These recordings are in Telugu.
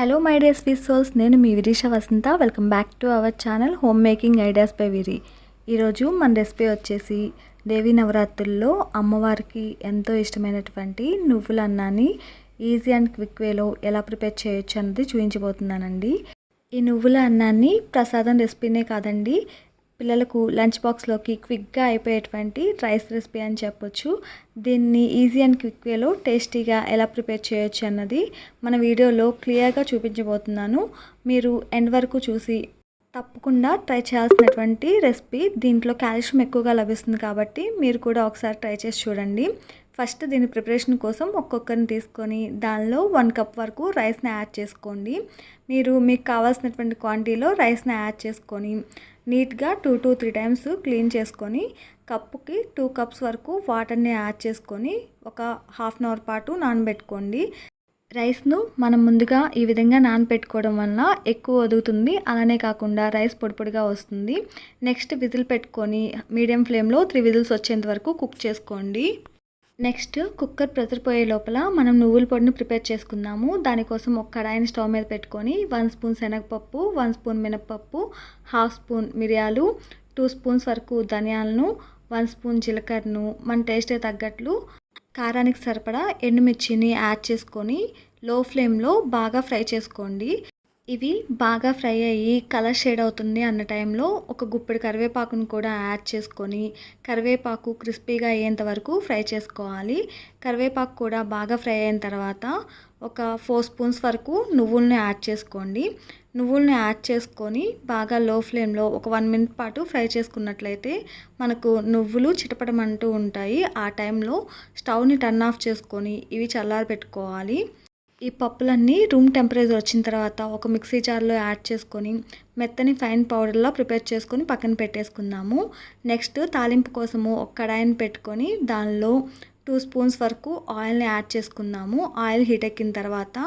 Hello my dear sweet souls నేను మీ Virisha Vasantha. Welcome back to our channel home making ideas by Viri ఈరోజు మన రెసిపీ వచ్చేసి దేవీ నవరాత్రుల్లో అమ్మవారికి ఎంతో ఇష్టమైనటువంటి నువ్వుల అన్నాన్ని ఈజీ అండ్ క్విక్ వేలో ఎలా ప్రిపేర్ చేయొచ్చు అన్నది చూపించబోతున్నానండి. ఈ నువ్వుల అన్నాన్ని ప్రసాదం రెసిపీనే కాదండి పిల్లలకు లంచ్ బాక్స్లోకి క్విక్గా అయిపోయేటువంటి రైస్ రెసిపీ అని చెప్పొచ్చు. దీన్ని ఈజీ అండ్ క్విక్ వేలో టేస్టీగా ఎలా ప్రిపేర్ చేయొచ్చు అన్నది మన వీడియోలో క్లియర్గా చూపించబోతున్నాను. మీరు ఎండ్ వరకు చూసి తప్పకుండా ట్రై చేయాల్సినటువంటి రెసిపీ దీంట్లో కాల్షియం ఎక్కువగా లభిస్తుంది కాబట్టి మీరు కూడా ఒకసారి ట్రై చేసి చూడండి. ఫస్ట్ దీని ప్రిపరేషన్ కోసం ఒక్కొక్కరిని తీసుకొని దానిలో వన్ కప్ వరకు రైస్ని యాడ్ చేసుకోండి. మీరు మీకు కావాల్సినటువంటి క్వాంటిటీలో రైస్ని యాడ్ చేసుకొని నీట్గా two two three times clean చేసుకొని కప్పుకి టూ కప్స్ వరకు వాటర్ని యాడ్ చేసుకొని ఒక హాఫ్ అన్ అవర్ పాటు నానబెట్టుకోండి. రైస్ను మనం ముందుగా ఈ విధంగా నానబెట్టుకోవడం వల్ల ఎక్కువ వదుగుతుంది అలానే కాకుండా రైస్ పొడిపొడిగా వస్తుంది. నెక్స్ట్ విజిల్ పెట్టుకొని మీడియం ఫ్లేమ్లో త్రీ విజిల్స్ వచ్చేంత వరకు కుక్ చేసుకోండి. నెక్స్ట్ కుక్కర్ ప్రెజర్ పోయే లోపల మనం నువ్వుల పొడిని ప్రిపేర్ చేసుకుందాము. దానికోసం ఒక కడాయిని స్టవ్ మీద పెట్టుకొని వన్ స్పూన్ శనగపప్పు వన్ స్పూన్ మినపప్పు హాఫ్ స్పూన్ మిరియాలు టూ స్పూన్స్ వరకు ధనియాలను వన్ స్పూన్ జీలకర్రను మన టేస్ట్ తగ్గట్లు కారానికి సరిపడా ఎండుమిర్చిని యాడ్ చేసుకొని లో ఫ్లేమ్లో బాగా ఫ్రై చేసుకోండి. ఇవి బాగా ఫ్రై అయ్యి కలర్ షేడ్ అవుతుంది అన్న టైంలో ఒక గుప్పెడు కరివేపాకును కూడా యాడ్ చేసుకొని కరివేపాకు క్రిస్పీగా అయ్యేంత వరకు ఫ్రై చేసుకోవాలి. కరివేపాకు కూడా బాగా ఫ్రై అయిన తర్వాత ఒక ఫోర్ స్పూన్స్ వరకు నువ్వుల్ని యాడ్ చేసుకోండి. నువ్వుల్ని యాడ్ చేసుకొని బాగా లో ఫ్లేమ్లో ఒక వన్ మినిట్ పాటు ఫ్రై చేసుకున్నట్లయితే మనకు నువ్వులు చిటపటమంటూ ఉంటాయి. ఆ టైంలో స్టవ్ని టర్న్ ఆఫ్ చేసుకొని ఇవి చల్లారి పెట్టుకోవాలి ఈ పప్పులన్నీ రూమ్ టెంపరేచర్ వచ్చిన తర్వాత ఒక మిక్సీ జార్లో యాడ్ చేసుకొని మెత్తని ఫైన్ పౌడర్లా ప్రిపేర్ చేసుకొని పక్కన పెట్టేసుకుందాము. నెక్స్ట్ తాలింపు కోసము ఒక కడాయిని పెట్టుకొని దానిలో టూ స్పూన్స్ వరకు ఆయిల్ని యాడ్ చేసుకుందాము. ఆయిల్ హీట్ ఎక్కిన తర్వాత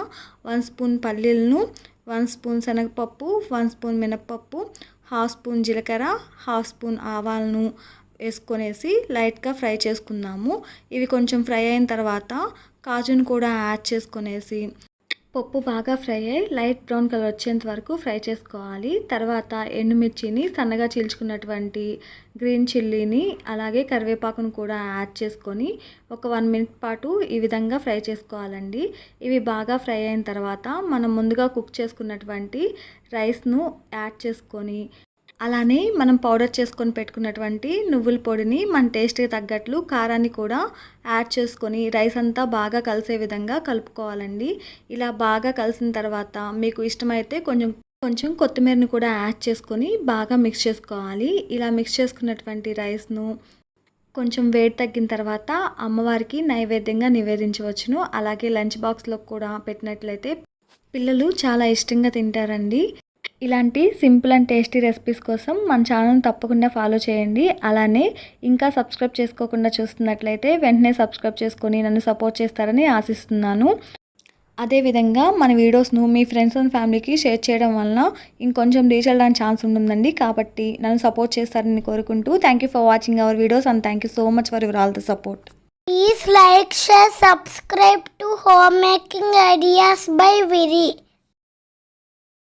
వన్ స్పూన్ పల్లీలను వన్ స్పూన్ శనగపప్పు వన్ స్పూన్ మినప్పప్పు హాఫ్ స్పూన్ జీలకర్ర హాఫ్ స్పూన్ ఆవాలను వేసుకొనేసి లైట్గా ఫ్రై చేసుకుందాము. ఇవి కొంచెం ఫ్రై అయిన తర్వాత కాజును కూడా యాడ్ చేసుకొనేసి పప్పు బాగా ఫ్రై అయ్యి లైట్ బ్రౌన్ కలర్ వచ్చేంత వరకు ఫ్రై చేసుకోవాలి. తర్వాత ఎండుమిర్చిని సన్నగా చీల్చుకున్నటువంటి గ్రీన్ చిల్లీని అలాగే కరివేపాకును కూడా యాడ్ చేసుకొని ఒక వన్ మినిట్ పాటు ఈ విధంగా ఫ్రై చేసుకోవాలండి. ఇవి బాగా ఫ్రై అయిన తర్వాత మనం ముందుగా కుక్ చేసుకున్నటువంటి రైస్ను యాడ్ చేసుకొని అలానే మనం పౌడర్ చేసుకొని పెట్టుకున్నటువంటి నువ్వుల పొడిని మన టేస్ట్కి తగ్గట్లు కారాన్ని కూడా యాడ్ చేసుకొని రైస్ అంతా బాగా కలిసే విధంగా కలుపుకోవాలండి. ఇలా బాగా కలిసిన తర్వాత మీకు ఇష్టమైతే కొంచెం కొంచెం కొత్తిమీరని కూడా యాడ్ చేసుకొని బాగా మిక్స్ చేసుకోవాలి. ఇలా మిక్స్ చేసుకున్నటువంటి రైస్ను కొంచెం వేడి తగ్గిన తర్వాత అమ్మవారికి నైవేద్యంగా నివేదించవచ్చును. అలాగే లంచ్ బాక్స్లో కూడా పెట్టినట్లయితే పిల్లలు చాలా ఇష్టంగా తింటారండి. ఇలాంటి సింపుల్ అండ్ టేస్టీ రెసిపీస్ కోసం మన ఛానల్ తప్పకుండా ఫాలో చేయండి. అలానే ఇంకా సబ్స్క్రైబ్ చేసుకోకుండా చూస్తున్నట్లయితే వెంటనే సబ్స్క్రైబ్ చేసుకొని నన్ను సపోర్ట్ చేస్తారని ఆశిస్తున్నాను. అదేవిధంగా మన వీడియోస్ను మీ ఫ్రెండ్స్ అండ్ ఫ్యామిలీకి షేర్ చేయడం వలన ఇంకొంచెం రీచ్ అవ్వడానికి ఛాన్స్ ఉంటుందండి. కాబట్టి నన్ను సపోర్ట్ చేస్తారని కోరుకుంటూ thank you for watching our videos and thank you so much for your all the support please like share subscribe to home making ideas by Viri